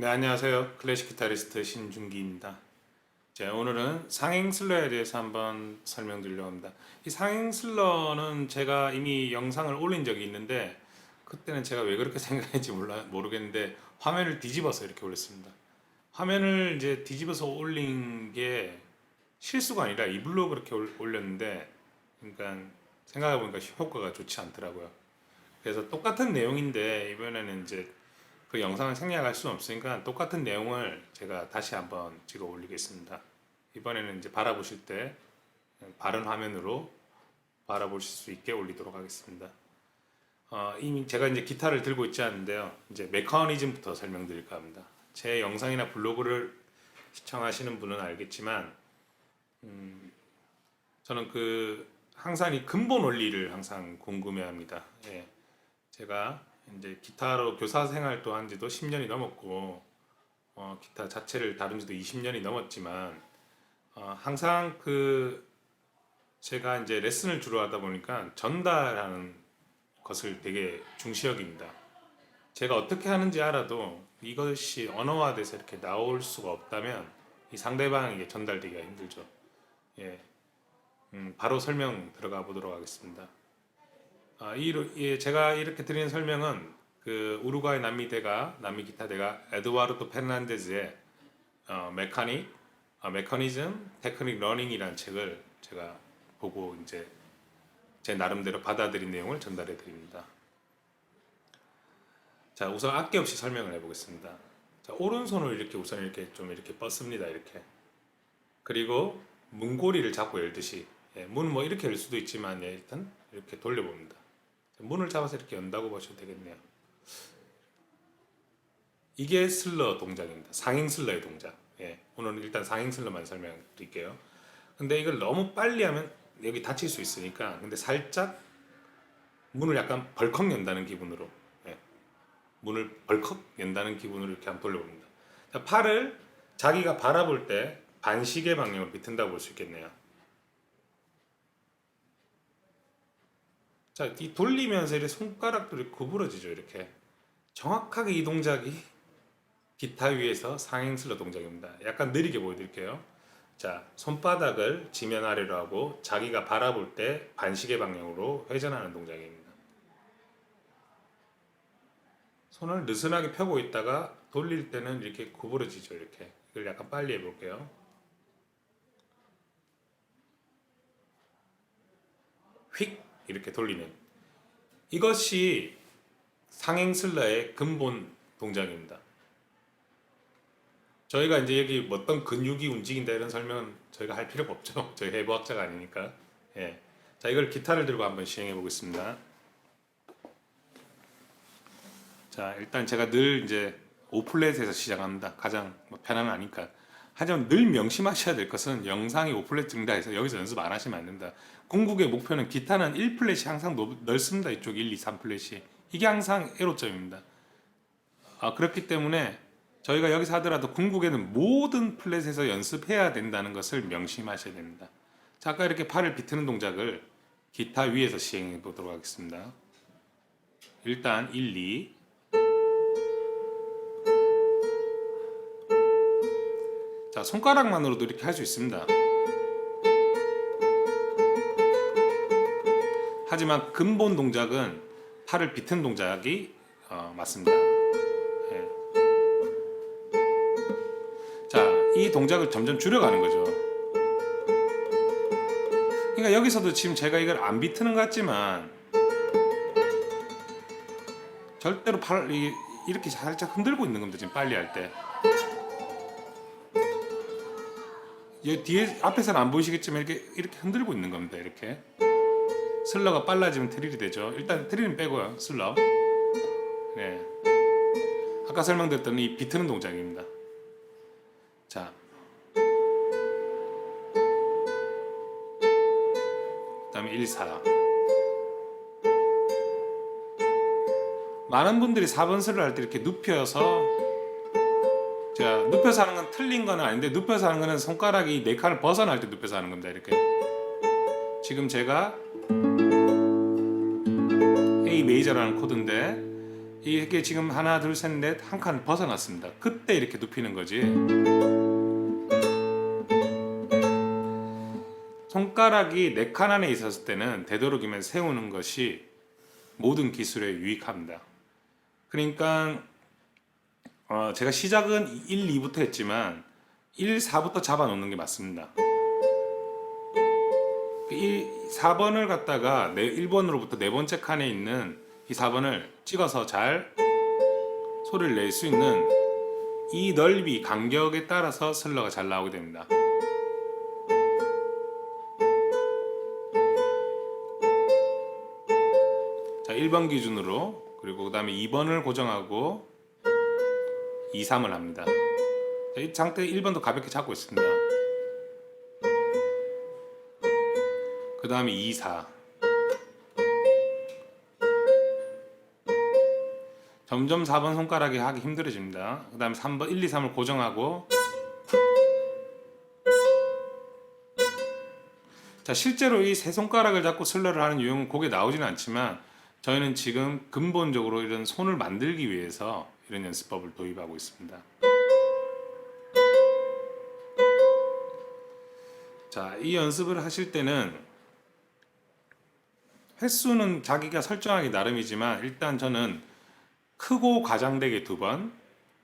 네, 안녕하세요. 클래식 기타리스트 신준기입니다. 자, 오늘은 상행 슬러에 대해서 한번 설명드리려고 합니다. 이 상행 슬러는 제가 이미 영상을 올린 적이 있는데 그때는 제가 왜 그렇게 생각했는지 몰라 모르겠는데 화면을 뒤집어서 이렇게 올렸습니다. 화면을 이제 뒤집어서 올린 게 실수가 아니라 이불로 그렇게 올- 올렸는데 그러니까 생각해 보니까 효과가 좋지 않더라고요. 그래서 똑같은 내용인데 이번에는 이제 그 영상을 생략할 수는 없으니까 똑같은 내용을 제가 다시 한번 찍어 올리겠습니다. 이번에는 이제 바라보실 때 바른 화면으로 바라보실 수 있게 올리도록 하겠습니다. 어, 이미 제가 이제 기타를 들고 있지 않은데요. 이제 메커니즘부터 설명드릴까 합니다. 제 영상이나 블로그를 시청하시는 분은 알겠지만, 음, 저는 그 항상 이 근본 원리를 항상 궁금해합니다. 예. 제가 이제 기타로 교사 생활도 한 지도 10년이 넘었고 어, 기타 자체를 다룬 지도 20년이 넘었지만 어, 항상 그 제가 이제 레슨을 주로 하다 보니까 전달하는 것을 되게 중시 여깁니다. 제가 어떻게 하는지 알아도 이것이 언어화돼서 이렇게 나올 수가 없다면 이 상대방에게 전달되기가 힘들죠. 예. 음, 바로 설명 들어가 보도록 하겠습니다. 아, 이, 예, 제가 이렇게 드리는 설명은 그 우루과이 남미 대가 남미 기타 대가 에드와르도 페르난데즈의 어, 메카닉, 아, 메커니즘, 테크닉 러닝이라는 책을 제가 보고 이제 제 나름대로 받아들인 내용을 전달해 드립니다. 자, 우선 아껴 없이 설명을 해보겠습니다. 자, 오른손을 이렇게 우선 이렇게 좀 이렇게 뻗습니다. 이렇게. 그리고 문고리를 잡고 열듯이 예, 문뭐 이렇게 열 수도 있지만 예, 일단 이렇게 돌려봅니다. 문을 잡아서 이렇게 연다고 보셔도 되겠네요. 이게 슬러 동작입니다. 상행 슬러의 동작. 예, 오늘은 일단 상행 슬러만 설명드릴게요. 근데 이걸 너무 빨리 하면 여기 다칠 수 있으니까 근데 살짝 문을 약간 벌컥 연다는 기분으로 예, 문을 벌컥 연다는 기분으로 이렇게 한번 돌려봅니다. 자, 팔을 자기가 바라볼 때 반시계 방향으로 비튼다고 볼 수 있겠네요. 자, 이 돌리면서 이렇게 손가락들이 구부러지죠, 이렇게. 정확하게 이 동작이 기타 위에서 상행슬러 동작입니다. 약간 느리게 보여드릴게요. 자, 손바닥을 지면 아래로 하고 자기가 바라볼 때 반시계 방향으로 회전하는 동작입니다. 손을 느슨하게 펴고 있다가 돌릴 때는 이렇게 구부러지죠, 이렇게. 이걸 약간 빨리 해볼게요. 휙 이렇게 돌리는 이것이 상행슬러의 근본 동작입니다. 저희가 이제 여기 뭐 어떤 근육이 움직인다 이런 설명은 저희가 할 필요가 없죠. 저희 해부학자가 아니니까. 예. 자, 이걸 기타를 들고 한번 시행해 보겠습니다. 자, 일단 제가 늘 이제 오플렛에서 시작합니다. 가장 뭐 편안하니까. 하지만 늘 명심하셔야 될 것은 영상이 오플렛 증다 해서 여기서 연습 안 하시면 안 된다. 궁극의 목표는 기타는 1플랫이 항상 넓- 넓습니다. 이쪽 1, 2, 3플랫이. 이게 항상 애로점입니다. 아, 그렇기 때문에 저희가 여기서 하더라도 궁극에는 모든 플랫에서 연습해야 된다는 것을 명심하셔야 됩니다. 자, 아까 이렇게 팔을 비트는 동작을 기타 위에서 시행해 보도록 하겠습니다. 일단 1, 2. 자, 손가락만으로도 이렇게 할 수 있습니다. 하지만 근본 동작은 팔을 비튼 동작이 어, 맞습니다. 예. 자, 이 동작을 점점 줄여가는 거죠. 그러니까 여기서도 지금 제가 이걸 안 비트는 것 같지만 절대로 팔 이- 이렇게 살짝 흔들고 있는 겁니다. 지금 빨리 할 때. 이 뒤에 앞에서는 안 보이시겠지만 이렇게 이렇게 흔들고 있는 겁니다. 이렇게. 슬러가 빨라지면 트릴이 되죠. 일단 트릴은 빼고요. 슬러. 네. 아까 설명드렸던 이 비트는 동작입니다. 자. 그다음에 1, 4. 많은 분들이 4번 슬러 할 때 이렇게 눕혀서 제가 눕혀서 하는 건 틀린 건 아닌데 눕혀서 하는 거는 손가락이 네 칸을 벗어날 때 눕혀서 하는 겁니다. 이렇게. 지금 제가 A 메이저라는 코드인데 이게 지금 하나 둘 셋 넷 한 칸 벗어났습니다. 그때 이렇게 눕히는 거지. 손가락이 네 칸 안에 있었을 때는 되도록이면 세우는 것이 모든 기술에 유익합니다. 그러니까 어, 제가 시작은 1, 2부터 했지만 1, 4부터 잡아놓는 게 맞습니다. 1, 4번을 갖다가 네, 1번으로부터 네 번째 칸에 있는 이 4번을 찍어서 잘 소리를 낼 수 있는 이 넓이, 간격에 따라서 슬러가 잘 나오게 됩니다. 자, 1번 기준으로 그리고 그 다음에 2번을 고정하고 2, 3을 합니다. 자, 이 상태 1번도 가볍게 잡고 있습니다. 그 다음에 2, 4. 점점 4번 손가락이 하기 힘들어집니다. 그 다음에 3번, 1, 2, 3을 고정하고 자, 실제로 이 세 손가락을 잡고 슬러를 하는 유형은 곡에 나오지는 않지만 저희는 지금 근본적으로 이런 손을 만들기 위해서 이런 연습법을 도입하고 있습니다. 자, 이 연습을 하실 때는 횟수는 자기가 설정하기 나름이지만 일단 저는 크고 과장되게 두 번,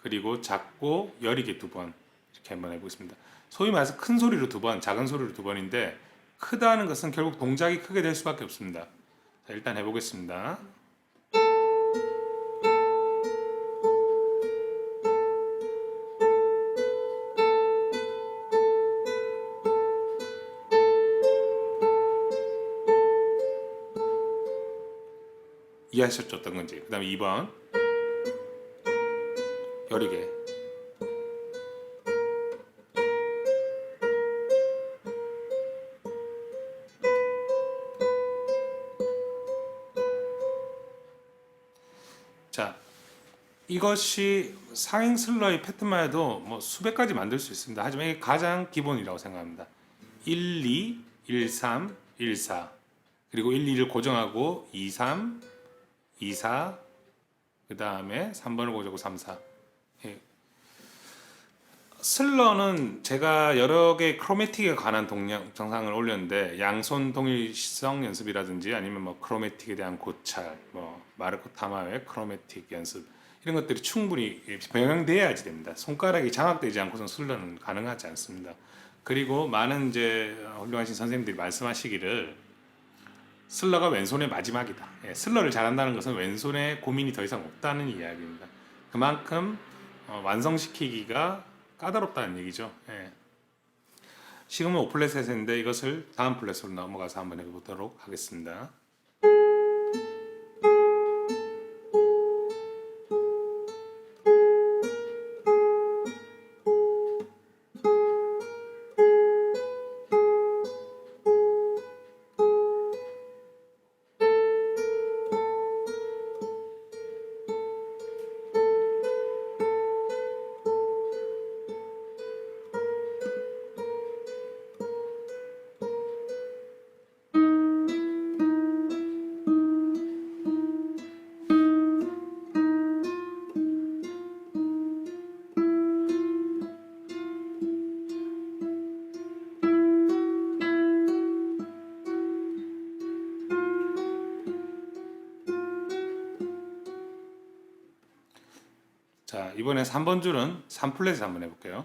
그리고 작고 여리게 두 번 이렇게 한번 해보겠습니다. 소위 말해서 큰 소리로 두 번, 작은 소리로 두 번인데 크다는 것은 결국 동작이 크게 될 수밖에 없습니다. 자, 일단 해보겠습니다. 이해하셨죠? 어떤 건지. 그 다음에 2번. 여리게. 자, 이것이 상행 슬러의 패턴만 해도 뭐 수백 가지 만들 수 있습니다. 하지만 이게 가장 기본이라고 생각합니다. 1, 2, 1, 3, 1, 4. 그리고 1, 2를 고정하고 2, 3, 2, 4. 그 다음에 3번을 고정하고 3, 4. 예. 슬러는 제가 여러 개 크로매틱에 관한 동영, 영상을 올렸는데 양손 동일성 연습이라든지 아니면 뭐 크로매틱에 대한 고찰, 뭐 마르코 타마의 크로매틱 연습 이런 것들이 충분히 병행돼야지 됩니다. 손가락이 장악되지 않고선 슬러는 가능하지 않습니다. 그리고 많은 이제 훌륭하신 선생님들이 말씀하시기를 슬러가 왼손의 마지막이다. 예, 슬러를 잘한다는 것은 왼손에 고민이 더 이상 없다는 이야기입니다. 그만큼 어, 완성시키기가 까다롭다는 얘기죠. 예. 지금은 5플랫에서인데 이것을 다음 플랫으로 넘어가서 한번 해보도록 하겠습니다. 이번에 3번 줄은 3플랫에서 한번 해볼게요.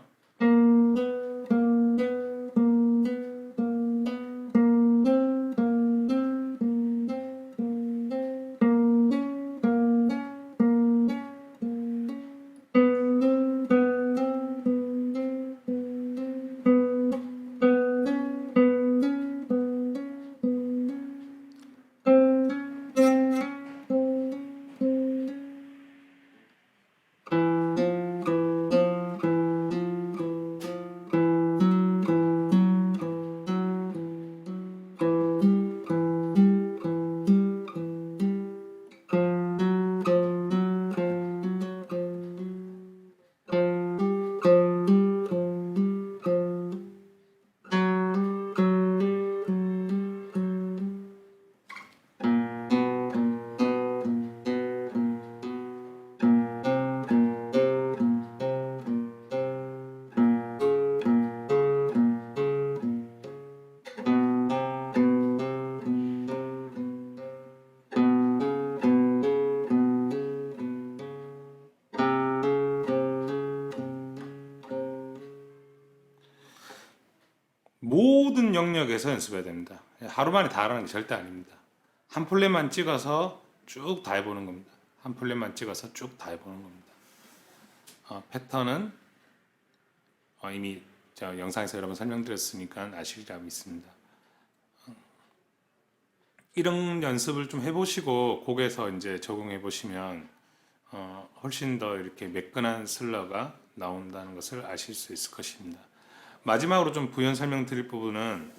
모든 영역에서 연습해야 됩니다. 하루 만에 다 하라는 게 절대 아닙니다. 한 플랫만 찍어서 쭉 다 해보는 겁니다. 한 플랫만 찍어서 쭉 다 해보는 겁니다. 어, 패턴은 어, 이미 제가 영상에서 여러 번 설명드렸으니까 아시리라고 믿습니다. 어, 이런 연습을 좀 해보시고 곡에서 이제 적용해 보시면 어, 훨씬 더 이렇게 매끈한 슬러가 나온다는 것을 아실 수 있을 것입니다. 마지막으로 좀 부연 설명드릴 부분은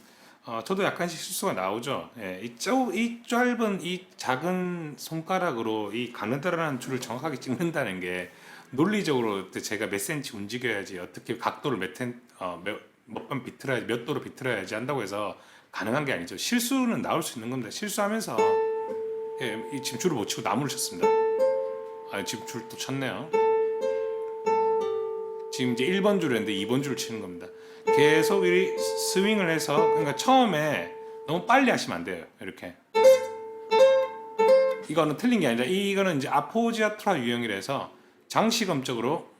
어, 저도 약간씩 실수가 나오죠. 예, 이, 쪼, 이 짧은 이 작은 손가락으로 이 가느다라는 줄을 정확하게 찍는다는 게 논리적으로 제가 몇 센치 움직여야지 어떻게 각도를 몇몇번 비틀어야지 몇 도로 비틀어야지 한다고 해서 가능한 게 아니죠. 실수는 나올 수 있는 겁니다. 실수하면서 예, 이 지금 줄을 못 치고 나무를 쳤습니다. 아 지금 줄또 쳤네요. 지금 이제 1번 줄이었는데 2번 줄을 치는 겁니다. 계속 이 스윙을 해서 그러니까 처음에 너무 빨리 하시면 안 돼요. 이렇게. 이거는 틀린 게 아니라 이거는 이제 아포지아트라 유형이라서 장시검적으로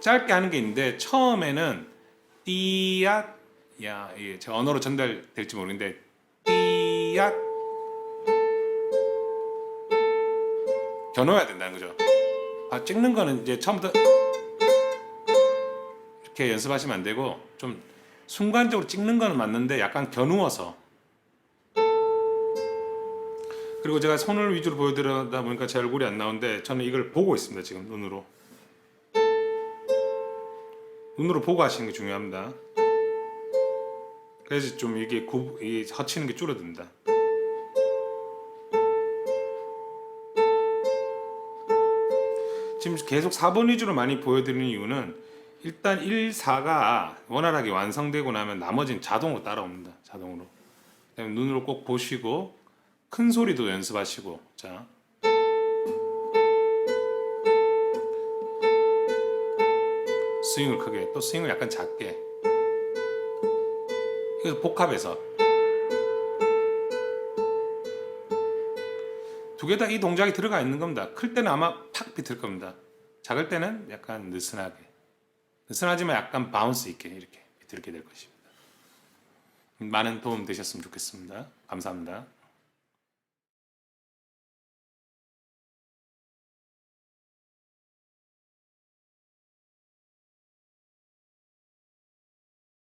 짧게 하는 게 있는데 처음에는 띠앗 야 이게 제 언어로 전달될지 모르겠는데 띠앗 겨눠야 된다는 거죠. 아 찍는 거는 이제 처음부터 이렇게 연습하시면 안 되고 좀 순간적으로 찍는 거는 맞는데 약간 겨누어서. 그리고 제가 손을 위주로 보여드리다 보니까 제 얼굴이 안 나오는데 저는 이걸 보고 있습니다 지금 눈으로. 눈으로 보고 하시는 게 중요합니다. 그래서 좀 이게 허치는 게 줄어든다 지금 계속 4번 위주로 많이 보여드리는 이유는 일단 1, 4가 원활하게 완성되고 나면 나머지는 자동으로 따라옵니다. 자동으로. 눈으로 꼭 보시고 큰 소리도 연습하시고 자 스윙을 크게 또 스윙을 약간 작게 그래서 복합해서 두 개 다 이 동작이 들어가 있는 겁니다. 클 때는 아마 탁 비틀 겁니다. 작을 때는 약간 느슨하게 느슨하지만 약간 바운스 있게 이렇게 비틀게 될 것입니다. 많은 도움 되셨으면 좋겠습니다. 감사합니다.